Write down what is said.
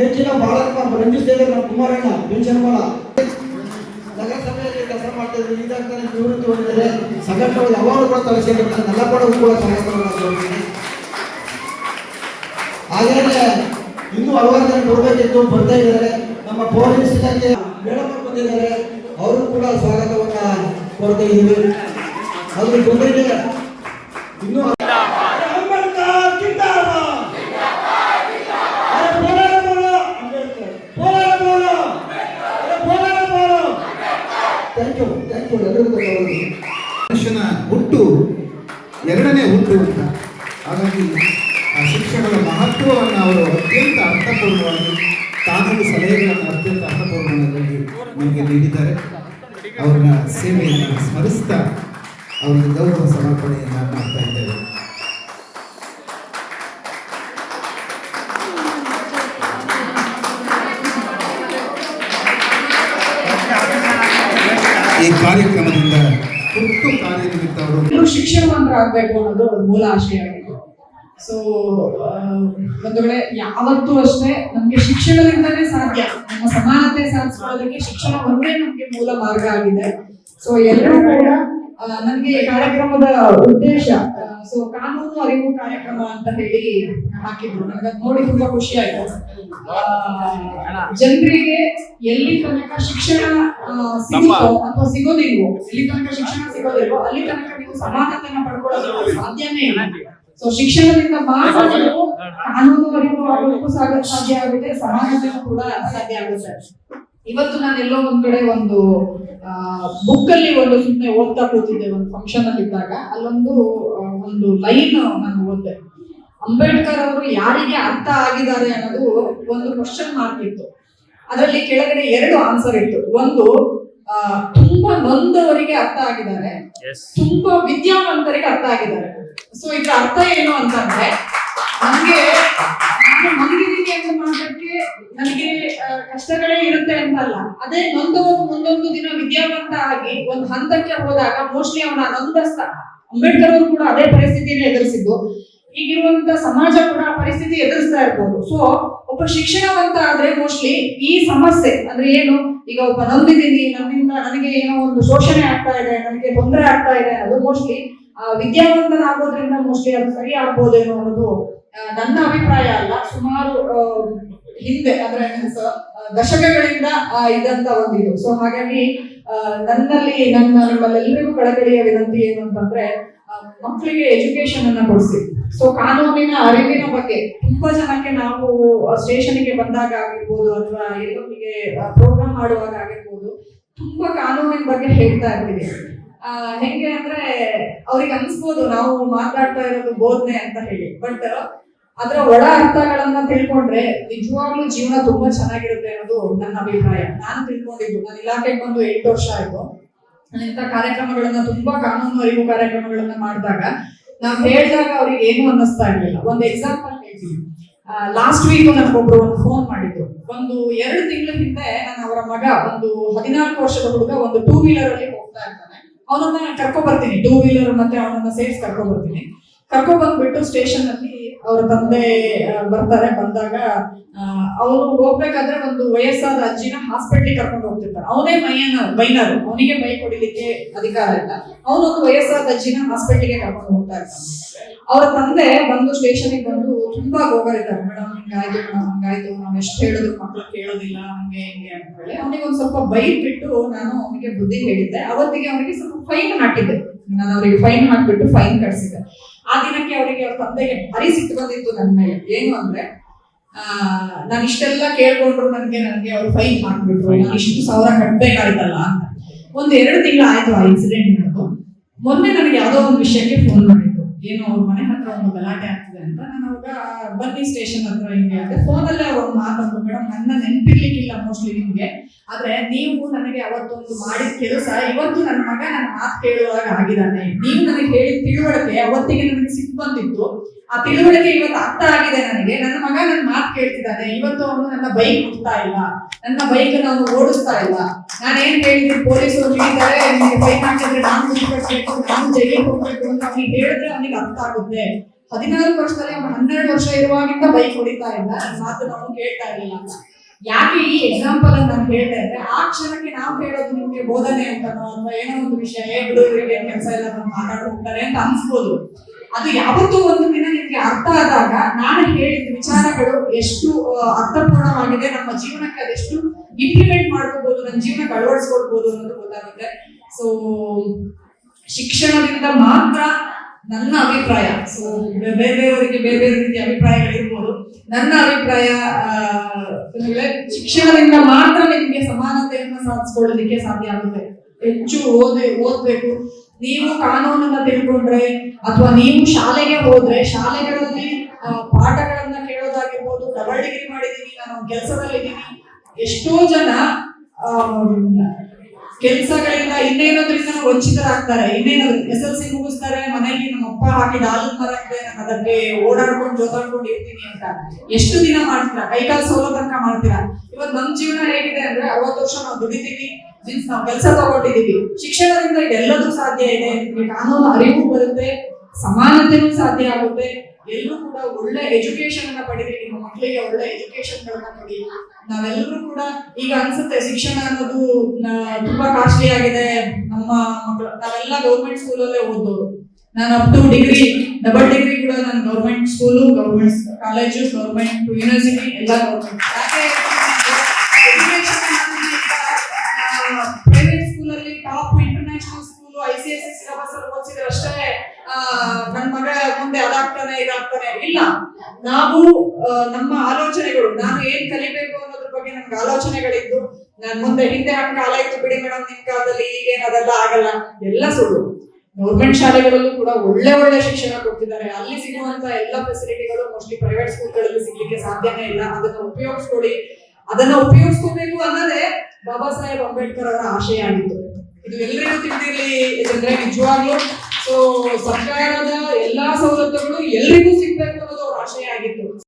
ನೆಚ್ಚಿನ ಬಾಲಕ ರಂಜಿಸ್ತಾ ನಮ್ಮ ಕುಮಾರಣ್ಣ ಬೆಂಚನಮಲ ನಗರಸಭೆಯಲ್ಲಿ ಕೆಲಸ ಮಾಡ್ತಾ ಇದ್ರು ಈಗಾಗಲೇ ನಿವೃತ್ತಿ ಹೊಂದಿದ್ದಾರೆ ಸಂಘಟನೆಗಳು ಯಾವಾಗ ಕೂಡ ತಲೆ ನನ್ನ ಕೂಡ ಸಂಘಟನೆಗಳನ್ನ ಸೇರಿದ್ದಾರೆ ಹಾಗೇನೆ ಇನ್ನೂ ಹಲವಾರು ಜನ ಕೊಡಬೇಕಿತ್ತು ಬರ್ತಾ ಇದ್ದಾರೆ. ನಮ್ಮ ಪೊಲೀಸ್ ಇಲಾಖೆ ಮೇಡಮ್ ಬಂದಿದ್ದಾರೆ. ಅವರು ಕೂಡ ಸ್ವಾಗತವನ್ನ ಕೊಡ್ತಾ ಇದ್ದೀವಿ. ಅದ್ರ ಜೊತೆಗೆ ಇನ್ನೂ ಅಂಬೇಡ್ಕರ್ ಜಿಂದಾಬಾದ್ ಅರೆ ಬೋಲೋ ಬೋಲೋ ಅಂಬೇಡ್ಕರ್ ಬೋಲೋ ಬೋಲೋ ಅರೆ ಬೋಲೋ ಬೋಲೋ ಥ್ಯಾಂಕ್ ಯು ಥ್ಯಾಂಕ್ ಯು ಎಲ್ಲರಿಗೂ ಧನ್ಯವಾದಗಳು. ಮನುಷ್ಯನ ಹುಟ್ಟು, ಎರಡನೇ ಹುಟ್ಟು ಅಂತ. ಹಾಗಾಗಿ ಆ ಶಿಕ್ಷಣದ ಮಹತ್ವವನ್ನು ಅವರು ಅತ್ಯಂತ ಅರ್ಥಪೂರ್ಣವಾಗಿ ಕಾನೂನು ಸಲಹೆಗಳನ್ನು ಅತ್ಯಂತ ಅರ್ಥಪೂರ್ಣವಾಗಿ ನಮಗೆ ನೀಡಿದ್ದಾರೆ. ಅವರ ಸೇವೆಯನ್ನು ಸ್ಮರಿಸ್ತಾ ಅವರಿಗೆ ಗೌರವ ಸಮರ್ಪಣೆಯನ್ನು ಮಾಡ್ತಾ ಇದ್ದೇವೆ. ಈ ಕಾರ್ಯಕ್ರಮದಿಂದ ತುರ್ತು ಕಾರ್ಯನಿಮಿತ್ತ ಅವರು ಶಿಕ್ಷಣವಂತರಾಗಬೇಕು ಅನ್ನೋದು ಒಂದು ಮೂಲ ಆಶಯ ಸೊ ಒಂದು ವೇಳೆ ಯಾವತ್ತೂ ಅಷ್ಟೇ ನಮ್ಗೆ ಶಿಕ್ಷಣದಿಂದಲೇ ಸಾಧ್ಯ. ನಮ್ಮ ಸಮಾನತೆ ಸಾಧಿಸೋದಕ್ಕೆ ಶಿಕ್ಷಣ ಒಂದೇ ನಮ್ಗೆ ಮೂಲ ಮಾರ್ಗ ಆಗಿದೆ. ಸೊ ಎಲ್ಲರೂ ಕೂಡ ನನ್ಗೆ ಕಾರ್ಯಕ್ರಮದ ಉದ್ದೇಶ ಸೊ ಕಾನೂನು ಅರಿವು ಕಾರ್ಯಕ್ರಮ ಅಂತ ಹೇಳಿ ಹಾಕಿದ್ರು. ನನಗೆ ನೋಡಿ ತುಂಬಾ ಖುಷಿ ಆಯ್ತು. ಜನರಿಗೆ ಎಲ್ಲಿ ತನಕ ಶಿಕ್ಷಣ ಸಿಗುತ್ತೋ ಅಥವಾ ಸಿಗೋದಿಲ್ವೋ ಎಲ್ಲಿ ತನಕ ಶಿಕ್ಷಣ ಸಿಗೋದಿಲ್ವೋ ಅಲ್ಲಿ ತನಕ ನೀವು ಸಮಾನತೆಯನ್ನ ಪಡ್ಕೊಳ್ಳೋದು ಸಾಧ್ಯನೇ ಇಲ್ಲ. ಸೊ ಶಿಕ್ಷಣದಿಂದ ಮಾತ್ರ ಕಾನೂನು ಅರಿವು ಆಗೋದಕ್ಕೂ ಸಾಧ್ಯ ಆಗುತ್ತೆ ಸಮಾನತೆಯೂ ಕೂಡ ಸಾಧ್ಯ ಆಗುತ್ತೆ. ಇವತ್ತು ನಾನು ಎಲ್ಲೋ ಒಂದ್ ಕಡೆ ಒಂದು ಬುಕ್ ಅಲ್ಲಿ ಒಂದು ಸುಮ್ಮನೆ ಓದ್ತಾ ಕೂತಿದ್ದೆ ಒಂದು ಫಂಕ್ಷನ್ ಅಲ್ಲಿ ಇದ್ದಾಗ. ಅಲ್ಲೊಂದು ಒಂದು ಲೈನ್ ನಾನು ಓದ್ದೆ. ಅಂಬೇಡ್ಕರ್ ಅವರು ಯಾರಿಗೆ ಅರ್ಥ ಆಗಿದ್ದಾರೆ ಅನ್ನೋದು ಒಂದು ಕ್ವಶನ್ ಮಾರ್ಕ್ ಇತ್ತು. ಅದರಲ್ಲಿ ಕೆಳಗಡೆ ಎರಡು ಆನ್ಸರ್ ಇತ್ತು. ಒಂದು ತುಂಬಾ ನೊಂದವರಿಗೆ ಅರ್ಥ ಆಗಿದ್ದಾರೆ. ತುಂಬಾ ವಿದ್ಯಾವಂತರಿಗೆ ಅರ್ಥ ಆಗಿದ್ದಾರೆ. ಸೊ ಇದ್ರ ಅರ್ಥ ಏನು ಅಂತಂದ್ರೆ ನಮ್ಗೆ ನಾನು ನೊಂದಿದ್ದೀನಿ ಅಂತ ಮಾಡೋದಕ್ಕೆ ನನಗೆ ಕಷ್ಟಗಳೇ ಇರುತ್ತೆ ಅಂತಲ್ಲ. ಅದೇ ನೊಂದವನು ಮುಂದೊಂದು ದಿನ ವಿದ್ಯಾವಂತ ಆಗಿ ಒಂದು ಹಂತಕ್ಕೆ ಹೋದಾಗ ಮೋಸ್ಟ್ಲಿ ಅವನ ನೊಂದಸ್ತ ಅಂಬೇಡ್ಕರ್ ಅವರು ಕೂಡ ಅದೇ ಪರಿಸ್ಥಿತಿಯನ್ನು ಎದುರಿಸಿದ್ದು. ಈಗಿರುವಂತ ಸಮಾಜ ಕೂಡ ಪರಿಸ್ಥಿತಿ ಎದುರಿಸ್ತಾ ಇರ್ಬೋದು. ಸೊ ಒಬ್ಬ ಶಿಕ್ಷಣವಂತ ಆದ್ರೆ ಮೋಸ್ಟ್ಲಿ ಈ ಸಮಸ್ಯೆ ಅಂದ್ರೆ ಏನು? ಈಗ ಒಬ್ಬ ನೊಂದಿದ್ದೀನಿ ನನ್ನಿಂದ ನನಗೆ ಏನೋ ಒಂದು ಶೋಷಣೆ ಆಗ್ತಾ ಇದೆ, ನನಗೆ ತೊಂದರೆ ಆಗ್ತಾ ಇದೆ ಅದು ಮೋಸ್ಟ್ಲಿ ವಿದ್ಯಾವಂತನಾಗೋದ್ರಿಂದ ಮೋಸ್ಟ್ಲಿ ಅದು ಸರಿ ಆಗ್ಬೋದೇನೋ ಅನ್ನೋದು ನನ್ನ ಅಭಿಪ್ರಾಯ ಅಲ್ಲ. ಸುಮಾರು ಹಿಂದೆ, ಅಂದ್ರೆ ದಶಕಗಳಿಂದ ಇದಂತ ಒಂದಿದು ಸೊ ಹಾಗಾಗಿ ನನ್ನಲ್ಲಿ, ನನ್ನ ನಿಮ್ಮಲ್ಲೆಲ್ಲರಿಗೂ ಕಳಕಳಿಯ ವಿನಂತಿ ಏನು ಅಂತಂದ್ರೆ ಮಕ್ಕಳಿಗೆ ಎಜುಕೇಶನ್ ಅನ್ನ ಕೊಡಿಸಿ. ಸೊ ಕಾನೂನಿನ ಅರಿವಿನ ಬಗ್ಗೆ. ತುಂಬಾ ಜನಕ್ಕೆ ನಾವು ಸ್ಟೇಷನ್ಗೆ ಬಂದಾಗ ಆಗಿರ್ಬೋದು, ಅಥವಾ ಎಲ್ಲೊಂದಿಗೆ ಪ್ರೋಗ್ರಾಮ್ ಮಾಡುವಾಗ ಆಗಿರ್ಬೋದು, ತುಂಬಾ ಕಾನೂನಿನ ಬಗ್ಗೆ ಹೇಳ್ತಾ ಇರ್ತೀವಿ. ಹೆಂಗೆ ಅಂದ್ರೆ, ಅವ್ರಿಗೆ ಅನ್ಸ್ಬೋದು, ನಾವು ಮಾತಾಡ್ತಾ ಇರೋದು ಬೋಧನೆ ಅಂತ ಹೇಳಿ. ಬಟ್ ಅದರ ಒಳ ಅರ್ಥಗಳನ್ನ ತಿಳ್ಕೊಂಡ್ರೆ ನಿಜವಾಗ್ಲೂ ಜೀವನ ತುಂಬಾ ಚೆನ್ನಾಗಿರುತ್ತೆ ಅನ್ನೋದು ನನ್ನ ಅಭಿಪ್ರಾಯ. ನಾನು ತಿಳ್ಕೊಂಡಿದ್ದು ನನ್ನ ಇಲಾಖೆಗೆ ಬಂದು ಎಂಟು ವರ್ಷ ಆಯ್ತು. ನಾನು ಇಂಥ ಕಾರ್ಯಕ್ರಮಗಳನ್ನ ತುಂಬಾ ಕಾನೂನು ಅರಿವು ಕಾರ್ಯಕ್ರಮಗಳನ್ನ ಮಾಡಿದಾಗ ನಾವ್ ಹೇಳಿದಾಗ ಅವ್ರಿಗೆ ಏನು ಅನ್ನಿಸ್ತಾ ಇರಲಿಲ್ಲ. ಒಂದು ಎಕ್ಸಾಂಪಲ್ ಹೇಳ್ತೀನಿ. ಲಾಸ್ಟ್ ವೀಕ್ ನನಗೊಬ್ರು ಒಂದು ಫೋನ್ ಮಾಡಿದ್ರು. ಒಂದು ಎರಡು ತಿಂಗಳ ಹಿಂದೆ ನಾನು ಅವರ ಮಗ ಒಂದು ಹದಿನಾಲ್ಕು ವರ್ಷದ ಹುಡುಗ ಒಂದು ಟೂ ವೀಲರ್ ಅಲ್ಲಿ ಹೋಗ್ತಾ ಇರ್ತಾನೆ. ಅವನನ್ನ ಕರ್ಕೊ ಬರ್ತೀನಿ ಟೂ ವೀಲರ್ ಮತ್ತೆ ಅವನನ್ನ ಸೇರಿಸ್ ಕರ್ಕೊ ಬರ್ತೀನಿ ಕರ್ಕೊ ಬಂದ್ಬಿಟ್ಟು ಸ್ಟೇಷನ್ ಅಲ್ಲಿ ಅವ್ರ ತಂದೆ ಬರ್ತಾರೆ. ಬಂದಾಗ ಅವ್ರು ಹೋಗ್ಬೇಕಾದ್ರೆ ಒಂದು ವಯಸ್ಸಾದ ಅಜ್ಜಿನ ಹಾಸ್ಪಿಟ್ಲಿಗೆ ಕರ್ಕೊಂಡು ಹೋಗ್ತಿರ್ತಾರೆ. ಅವನೇ ಮೈಯನ, ಮೈನರು. ಅವನಿಗೆ ಮೈ ಕೊಡಿಲಿಕ್ಕೆ ಅಧಿಕಾರ ಇಲ್ಲ. ಅವನೊಂದು ವಯಸ್ಸಾದ ಅಜ್ಜಿನ ಹಾಸ್ಪಿಟ್ಲಿಗೆ ಕರ್ಕೊಂಡು ಹೋಗ್ತಾ ಇರ್ತಾನೆ. ಅವ್ರ ತಂದೆ ಬಂದು ಸ್ಟೇಷನ್ಗೆ ಬಂದು ತುಂಬಾ ಗೋಗರಿದ್ದಾರೆ. Madam, ಹಿಂಗಾಯ್ತು, madam, ಹಂಗಾಯ್ತು. ನಾವು ಎಷ್ಟು ಹೇಳಿದ್ರು ಮಕ್ಳು ಕೇಳೋದಿಲ್ಲ, ಹಂಗೆ, ಹಿಂಗೆ ಅಂತ ಹೇಳಿ. ಅವನಿಗೆ ಒಂದ್ ಸ್ವಲ್ಪ ಬೈಟ್ ಬಿಟ್ಟು ನಾನು ಅವನಿಗೆ ಬುದ್ಧಿ ಹೇಳಿದ್ದೆ. ಅವತ್ತಿಗೆ ಅವನಿಗೆ ಸ್ವಲ್ಪ ಫೈನ್ ಹಾಕಿದ್ದೆ. ನಾನು ಅವರಿಗೆ ಫೈನ್ ಹಾಕ್ಬಿಟ್ಟು ಫೈನ್ ಕಟ್ಸಿದ್ದೆ. ಆ ದಿನಕ್ಕೆ ಅವರಿಗೆ ಅವ್ರ ತಂದೆಗೆ ಭಾರಿ ಸಿಟ್ಟು ಬಂದಿತ್ತು ನನ್ನ ಮೇಲೆ. ಏನು ಅಂದ್ರೆ ಆ ನಾನು ಇಷ್ಟೆಲ್ಲ ಕೇಳ್ಕೊಂಡ್ರು ನನಗೆ ನನಗೆ ಅವ್ರು ಫೈನ್ ನಾನು ಇಷ್ಟು ಸಾವಿರ ಕಟ್ಬೇಕಾಯ್ತಲ್ಲ ಅಂತ. ಒಂದು ಎರಡು ತಿಂಗಳು ಆಯ್ತು ಆ ಇನ್ಸಿಡೆಂಟ್ ನಡೆದು. ಮೊನ್ನೆ ನನಗೆ ಯಾವುದೋ ಒಂದು ವಿಷಯಕ್ಕೆ ಫೋನ್ ಮಾಡಿದ್ರು ಏನೋ ಅವ್ರ ಮನೆ ಹತ್ರ ಒಂದು ಗಲಾಟೆ ಆಗ್ತಿದೆ ಅಂತ. ನಾನು ಅವಾಗ ಬನ್ನಿ ಸ್ಟೇಷನ್ ಹತ್ರ ಹಿಂಗೆ ಆದ್ರೆ ಫೋನಲ್ಲೇ ಅವ್ರು ಮಾತಂದ್ರು ಮೇಡಮ್ ನನ್ನ ನೆನ್ಪಿರ್ಲಿಕ್ಕಿಲ್ಲ ಮೋಸ್ಟ್ಲಿ ನಿಮ್ಗೆ. ಆದ್ರೆ ನೀವು ನನಗೆ ಅವತ್ತೊಂದು ಮಾಡಿದ ಕೆಲಸ, ಇವತ್ತು ನನ್ನ ಮಗ ನನ್ನ ಮಾತು ಕೇಳುವಾಗ ಆಗಿದ್ದಾನೆ. ನೀವು ನನಗೆ ಹೇಳಿ ತಿಳುವಳಿಕೆ ಅವತ್ತಿಗೆ ನನಗೆ ಸಿಕ್ ಬಂದಿತ್ತು. ಆ ತಿಳುವಳಿಕೆ ಇವತ್ತು ಅರ್ಥ ಆಗಿದೆ ನನಗೆ. ನನ್ನ ಮಗ ನನ್ನ ಮಾತು ಕೇಳ್ತಿದ್ದಾನೆ. ಇವತ್ತು ಅವನು ನನ್ನ ಬೈಕ್ ಮುಟ್ತಾ ಇಲ್ಲ. ನನ್ನ ಬೈಕ್ ಅವನು ಓಡಿಸ್ತಾ ಇಲ್ಲ. ನಾನೇನ್ ಹೇಳಿದ್ದೀನಿ ಪೊಲೀಸರು ಹೇಳಿದ್ದಾರೆ, ನಿಮಗೆ ಬೈಕ್ ಹಾಕಿದ್ರೆ ನಾನು ನಾನು ಜೈಲಿಗೆ ಹೋಗ್ಬೇಕು ಅಂತ ಅವ್ನಿಗೆ ಹೇಳಿದ್ರೆ ಅವನಿಗೆ ಅರ್ಥ ಆಗುತ್ತೆ. ಹದಿನಾಲ್ಕು ವರ್ಷದಲ್ಲಿ ಅವನು ಹನ್ನೆರಡು ವರ್ಷ ಇರುವಾಗಿಂದ ಬೈಕ್ ಹೊಡಿತಾ ಇಲ್ಲ. ಮಾತು ಅವನು ಕೇಳ್ತಾ ಇರಲಿಲ್ಲ. ಅಂತ ಯಾಕೆ ಈ ಎಕ್ಸಾಂಪಲ್ ಅನ್ನು ನಾನು ಹೇಳ್ತಾ ಇದ್ರೆ ಆ ಕ್ಷಣಕ್ಕೆ ನಾವು ಹೇಳೋದು ನಿಮ್ಗೆ ಬೋಧನೆ ಅಂತನೋ ಅಥವಾ ಏನೋ ಒಂದು ವಿಷಯ ಹೇಗೆ ಕೆಲಸ ಇಲ್ಲ ನಾವು ಹೋಗ್ತಾರೆ ಅಂತ ಅನ್ಸ್ಬೋದು. ಅದು ಯಾವತ್ತೂ ಒಂದು ದಿನ ನಿಮ್ಗೆ ಅರ್ಥ ಆದಾಗ ನಾನು ಹೇಳಿದ ವಿಚಾರಗಳು ಎಷ್ಟು ಅರ್ಥಪೂರ್ಣವಾಗಿದೆ, ನಮ್ಮ ಜೀವನಕ್ಕೆ ಅದೆಷ್ಟು ಇಂಪ್ಲಿಮೆಂಟ್ ಮಾಡ್ಕೋಬಹುದು ನನ್ನ ಜೀವನಕ್ಕೆ ಅಳವಡಿಸ್ಕೊಡ್ಬೋದು ಅನ್ನೋದು ಗೊತ್ತಾಗುತ್ತೆ. ಸೊ ಶಿಕ್ಷಣದಿಂದ ಮಾತ್ರ ನನ್ನ ಅಭಿಪ್ರಾಯ. ಸೊ ಬೇರೆ ಬೇರೆಯವರಿಗೆ ಬೇರೆ ಬೇರೆ ರೀತಿಯ ಅಭಿಪ್ರಾಯಗಳಿರ್ಬೋದು. ನನ್ನ ಅಭಿಪ್ರಾಯ ಶಿಕ್ಷಣದಿಂದ ಮಾತ್ರ ನಿಮ್ಗೆ ಸಮಾನತೆಯನ್ನ ಸಾಧಿಸ್ಕೊಳ್ಳೋದಕ್ಕೆ ಸಾಧ್ಯ ಆಗುತ್ತೆ. ಹೆಚ್ಚು ಓದಿ, ಓದ್ಬೇಕು. ನೀವು ಕಾನೂನನ್ನ ತಿಳ್ಕೊಂಡ್ರೆ ಅಥವಾ ನೀವು ಶಾಲೆಗೆ ಹೋದ್ರೆ, ಶಾಲೆಗಳಲ್ಲಿ ಪಾಠಗಳನ್ನ ಕೇಳೋದಾಗಿರ್ಬೋದು ಡಬಲ್ ಡಿಗ್ರಿ ಮಾಡಿದೀನಿ, ನಾನು ಕೆಲಸದಲ್ಲಿದ್ದೀನಿ ಎಷ್ಟೋ ಜನ ಕೆಲಸಗಳಿಂದ ಇನ್ನೇನೋದ್ರಿಂದ ವಂಚಿತರಾಗ್ತಾರೆ ಇನ್ನೇನಾದ್ರು ಎಸ್ ಎಲ್ ಸಿ ಮುಗಿಸ್ತಾರೆ, ಮನೆಯಲ್ಲಿ ನಮ್ಮ ಅಪ್ಪ ಹಾಕಿ ಹಾಲಿನ ಮರ ಅದಕ್ಕೆ ಓಡಾಡ್ಕೊಂಡು ಜೋತಾಡ್ಕೊಂಡು ಇರ್ತೀನಿ ಅಂತ. ಎಷ್ಟು ದಿನ ಮಾಡ್ತೀರಾ? ಕೈಕಾಲು ಸೋಲೋ ತನಕ ಮಾಡ್ತೀರಾ? ಇವತ್ತು ನಮ್ ಜೀವನ ಹೇಗಿದೆ ಅಂದ್ರೆ ಅರವತ್ತು ವರ್ಷ ನಾವು ದುಡಿತೀವಿ ಜೀನ್ಸ್ ನಾವು ಕೆಲಸ ತಗೊಂಡಿದೀವಿ ಶಿಕ್ಷಣದಿಂದ ಇದೆಲ್ಲದೂ ಸಾಧ್ಯ ಇದೆ ನಿಮಗೆ ಕಾನೂನು ಅರಿವು ಬರುತ್ತೆ, ಸಮಾನತೆನೂ ಸಾಧ್ಯ ಆಗುತ್ತೆ. ಎಲ್ಲರೂ ಕೂಡ ಒಳ್ಳೆ ಎಜುಕೇಶನ್ ಅನ್ನ ಪಡೀರಿ, ನಿಮ್ಮ ಮಕ್ಕಳಿಗೆ ಒಳ್ಳೆ ಎಜುಕೇಶನ್ ಗಳನ್ನ ಕೊಡಿ. ನಾವೆಲ್ಲರೂ ಕೂಡ ಈಗ ಅನ್ಸುತ್ತೆ ಶಿಕ್ಷಣ ಅನ್ನೋದು ತುಂಬಾ ಕಾಸ್ಟ್ಲಿ ಆಗಿದೆ. ನಮ್ಮ ಮಕ್ಕಳು ನಾವೆಲ್ಲ ಗೌರ್ಮೆಂಟ್ ಸ್ಕೂಲಲ್ಲೇ ಓದೋರು ನಾನು up to degree double degree ಕೂಡ ನಾನು government school government college government university ಎಲ್ಲ ಗೌರ್ಮೆಂಟ್ ಪ್ರೈವೇಟ್ ಸ್ಕೂಲಲ್ಲಿ top international school I C S E syllabus ಅಲ್ಲಿ ಓದಿಸಿದ್ರೆ ಅಷ್ಟೇ ಆ, ನನ್ ಮಗ ಮುಂದೆ ಅದಾಗ್ತಾನೆ ಇದಾಗ್ತಾನೆ ಇಲ್ಲ. ನಾವು ನಮ್ಮ ಆಲೋಚನೆಗಳು ನಾನು ಏನ್ ಕಲಿಬೇಕು ಅನ್ನೋದ್ರ ಬಗ್ಗೆ ನಮ್ಗೆ ಆಲೋಚನೆಗಳಿದ್ದು ನಾನ್ ಮುಂದೆ ಹಿಂದೆ ನಮ್ ಕಾಲ ಇತ್ತು ಬಿಡಿ ಮೇಡಮ್ ನಿಮ್ ಕಾಲದಲ್ಲಿ ಈಗೇನ್ ಅದೆಲ್ಲ ಆಗಲ್ಲ. ಎಲ್ಲ ಸುಳ್ಳು. ಗೌರ್ಮೆಂಟ್ ಶಾಲೆಗಳಲ್ಲೂ ಕೂಡ ಒಳ್ಳೆ ಒಳ್ಳೆ ಶಿಕ್ಷಣ ಕೊಡ್ತಿದ್ದಾರೆ. ಅಲ್ಲಿ ಸಿಗುವಂತ ಎಲ್ಲ ಫೆಸಿಲಿಟಿಗಳು ಮೋಸ್ಟ್ಲಿ ಪ್ರೈವೇಟ್ ಸ್ಕೂಲ್ಗಳಲ್ಲಿ ಸಿಗ್ಲಿಕ್ಕೆ ಸಾಧ್ಯನೇ ಇಲ್ಲ. ಅದನ್ನ ಉಪಯೋಗಿಸ್ಕೊಳ್ಳಿ. ಅದನ್ನ ಉಪಯೋಗಿಸ್ಕೋಬೇಕು ಅನ್ನೋದೇ ಬಾಬಾ ಸಾಹೇಬ್ ಅಂಬೇಡ್ಕರ್ ಅವರ ಆಶಯ ಆಗಿತ್ತು ಇದು ಎಲ್ಲರಿಗೂ ತಿಳಿದಿರ್ಲಿ ಯಾಕಂದ್ರೆ ನಿಜವಾಗ್ಲೂ ಸೊ ಸರ್ಕಾರದ ಎಲ್ಲಾ ಸವಲತ್ತುಗಳು ಎಲ್ರಿಗೂ ಸಿಗ್ತಾ ಅನ್ನೋದು ಅವ್ರ ಆಶಯ ಆಗಿತ್ತು